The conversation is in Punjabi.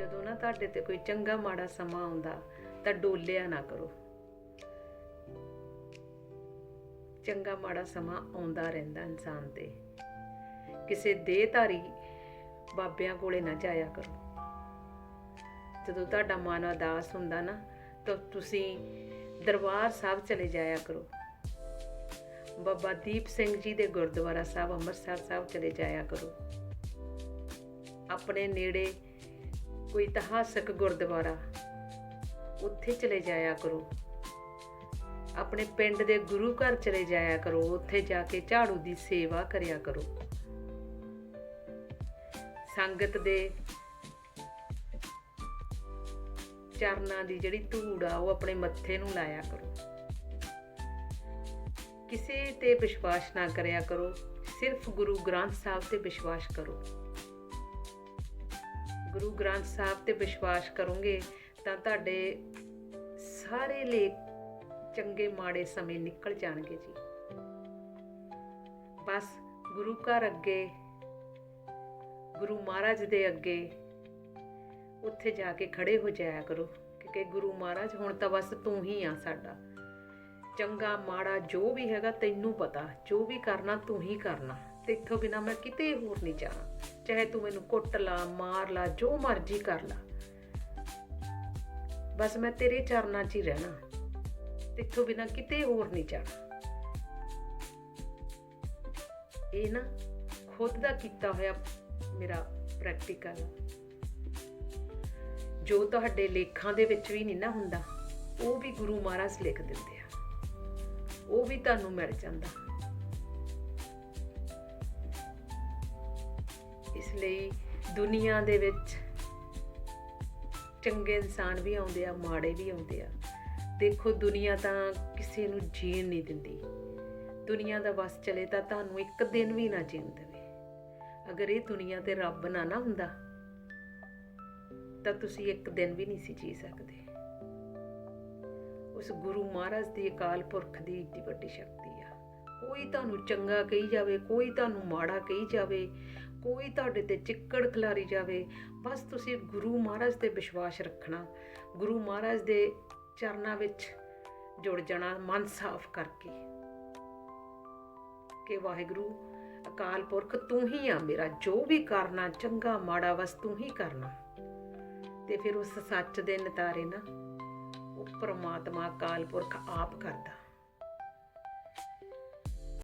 ਜਦੋਂ ਨਾ ਤੁਹਾਡੇ ਤੇ ਕੋਈ ਚੰਗਾ ਮਾੜਾ ਸਮਾਂ ਆਉਂਦਾ, ਤਾਂ ਡੋਲਿਆ ਨਾ ਕਰੋ। ਚੰਗਾ ਮਾੜਾ ਸਮਾਂ ਆਉਂਦਾ ਰਹਿੰਦਾ ਇਨਸਾਨ ਤੇ। ਕਿਸੇ ਦੇਹਧਾਰੀ ਬਾਬਿਆਂ ਕੋਲੇ ਨਾ ਜਾਇਆ ਕਰੋ। ਜਦੋਂ ਤੁਹਾਡਾ ਮਨ ਉਦਾਸ ਹੁੰਦਾ ਨਾ, ਤਾਂ ਤੁਸੀਂ ਦਰਬਾਰ ਸਾਹਿਬ ਚਲੇ ਜਾਇਆ ਕਰੋ। ਬਾਬਾ ਦੀਪ ਸਿੰਘ ਜੀ ਦੇ ਗੁਰਦੁਆਰਾ ਸਾਹਿਬ, ਅੰਮ੍ਰਿਤਸਰ ਸਾਹਿਬ ਚਲੇ ਜਾਇਆ ਕਰੋ। ਆਪਣੇ ਨੇੜੇ ਕੋਈ ਇਤਿਹਾਸਕ ਗੁਰਦੁਆਰਾ, ਉੱਥੇ ਚਲੇ ਜਾਇਆ ਕਰੋ। ਆਪਣੇ ਪਿੰਡ ਦੇ ਗੁਰੂ ਘਰ ਚਲੇ ਜਾਇਆ ਕਰੋ, ਉੱਥੇ ਜਾ ਕੇ ਝਾੜੂ ਦੀ ਸੇਵਾ ਕਰਿਆ ਕਰੋ। ਸੰਗਤ ਦੇ ਚਰਨਾਂ ਦੀ ਜਿਹੜੀ ਧੂੜ ਆ, ਉਹ ਆਪਣੇ ਮੱਥੇ ਨੂੰ ਲਾਇਆ ਕਰੋ। ਕਿਸੇ ਤੇ ਵਿਸ਼ਵਾਸ ਨਾ ਕਰਿਆ ਕਰੋ, ਸਿਰਫ ਗੁਰੂ ਗ੍ਰੰਥ ਸਾਹਿਬ ਤੇ ਵਿਸ਼ਵਾਸ ਕਰੋ। ਗੁਰੂ ਗ੍ਰੰਥ ਸਾਹਿਬ ਤੇ ਵਿਸ਼ਵਾਸ ਕਰੋਗੇ, ਤਾਂ ਤੁਹਾਡੇ ਸਾਰੇ ਲਈ ਚੰਗੇ ਮਾੜੇ ਸਮੇਂ ਨਿਕਲ ਜਾਣਗੇ ਜੀ। ਬਸ ਗੁਰੂ ਘਰ ਅੱਗੇ, ਗੁਰੂ ਮਹਾਰਾਜ ਦੇ ਅੱਗੇ ਉੱਥੇ ਜਾ ਕੇ ਖੜੇ ਹੋ ਜਾਇਆ ਕਰੋ ਕਿ ਗੁਰੂ ਮਹਾਰਾਜ ਹੁਣ ਤਾਂ ਬਸ ਤੂੰ ਹੀ ਆ ਸਾਡਾ। ਚੰਗਾ, ਮਾੜਾ ਜੋ ਵੀ ਹੈਗਾ ਤੈਨੂੰ ਪਤਾ, ਜੋ ਵੀ ਕਰਨਾ ਤੂੰ ਹੀ ਕਰਨਾ। ਤੇ ਇੱਥੋਂ ਬਿਨਾ ਮੈਂ ਕਿਤੇ ਹੋਰ ਨਹੀਂ ਜਾਣਾ। ਚਾਹੇ ਤੂੰ ਮੈਨੂੰ ਕੁੱਟ ਲਾ, ਮਾਰ ਲਾ, ਜੋ ਮਰਜ਼ੀ ਕਰ ਲਾ। ਬਸ ਮੈਂ ਤੇਰੇ ਚਰਨਾਂ 'ਚ ਹੀ ਰਹਿਣਾ ਤੇ ਬਿਨਾ ਕਿਤੇ ਹੋਰ ਨਹੀਂ ਜਾਣਾ। ਇਹ ਨਾ ਖੁਦ ਦਾ ਕੀਤਾ ਹੋਇਆ ਮੇਰਾ ਪ੍ਰੈਕਟੀਕਲ ਜੋ ਤੁਹਾਡੇ ਲੇਖਾਂ ਦੇ ਵਿੱਚ ਵੀ ਨਹੀਂ ਨਾ ਹੁੰਦਾ, ਉਹ ਵੀ ਗੁਰੂ ਮਹਾਰਾਜ ਲਿਖ ਦਿੰਦੇ ਆ। ਉਹ ਵੀ ਤੁਹਾਨੂੰ ਮਿਲ ਜਾਂਦਾ। ਇਸ ਲਈ ਦੁਨੀਆ ਦੇ ਵਿੱਚ ਚੰਗੇ ਇਨਸਾਨ ਵੀ ਆਉਂਦੇ ਆ, ਮਾੜੇ ਵੀ ਆਉਂਦੇ ਆ। ਦੇਖੋ, ਦੁਨੀਆ ਤਾਂ ਕਿਸੇ ਨੂੰ ਜੀਣ ਨਹੀਂ ਦਿੰਦੀ। ਦੁਨੀਆ ਦਾ ਵਸ ਚਲੇ ਤਾਂ ਤੁਹਾਨੂੰ ਇੱਕ ਦਿਨ ਵੀ ਨਾ ਜੀਣ ਦੇਵੇ। ਅਗਰ ਇਹ ਦੁਨੀਆ ਤੇ ਰੱਬ ਨਾ ਨਾ ਹੁੰਦਾ, ਤਾਂ ਤੁਸੀਂ ਇੱਕ ਦਿਨ ਵੀ ਨਹੀਂ ਸੀ ਜੀ ਸਕਦੇ। ਉਸ ਗੁਰੂ ਮਹਾਰਾਜ ਦੀ ਅਕਾਲ ਪੁਰਖ ਦੀ ਏਡੀ ਵੱਡੀ ਸ਼ਕਤੀ ਆ। ਕੋਈ ਤੁਹਾਨੂੰ ਚੰਗਾ ਕਹੀ ਜਾਵੇ, ਕੋਈ ਤੁਹਾਨੂੰ ਮਾੜਾ ਕਹੀ ਜਾਵੇ ਕੋਈ ਤੁਹਾਡੇ ਤੇ ਚਿੱਕੜ ਖਿਲਾਰੀ ਜਾਵੇ, ਬਸ ਤੁਸੀਂ ਗੁਰੂ ਮਹਾਰਾਜ ਤੇ ਵਿਸ਼ਵਾਸ ਰੱਖਣਾ। ਗੁਰੂ ਮਹਾਰਾਜ ਦੇ ਚਰਨਾਂ ਵਿੱਚ ਜੁੜ ਜਾਣਾ, ਮਨ ਸਾਫ਼ ਕਰਕੇ। ਕਿ ਵਾਹਿਗੁਰੂ, ਅਕਾਲ ਪੁਰਖ, ਤੂੰ ਹੀ ਆ ਮੇਰਾ, ਜੋ ਵੀ ਕਰਨਾ, ਚੰਗਾ, ਮਾੜਾ, ਬਸ ਤੂੰ ਹੀ ਕਰਨਾ। ਤੇ ਫਿਰ ਉਸ ਸੱਚ ਦੇ ਨਤਾਰੇ ਨਾ, ਉਹ ਪ੍ਰਮਾਤਮਾ ਅਕਾਲ ਪੁਰਖ ਆਪ ਕਰਦਾ।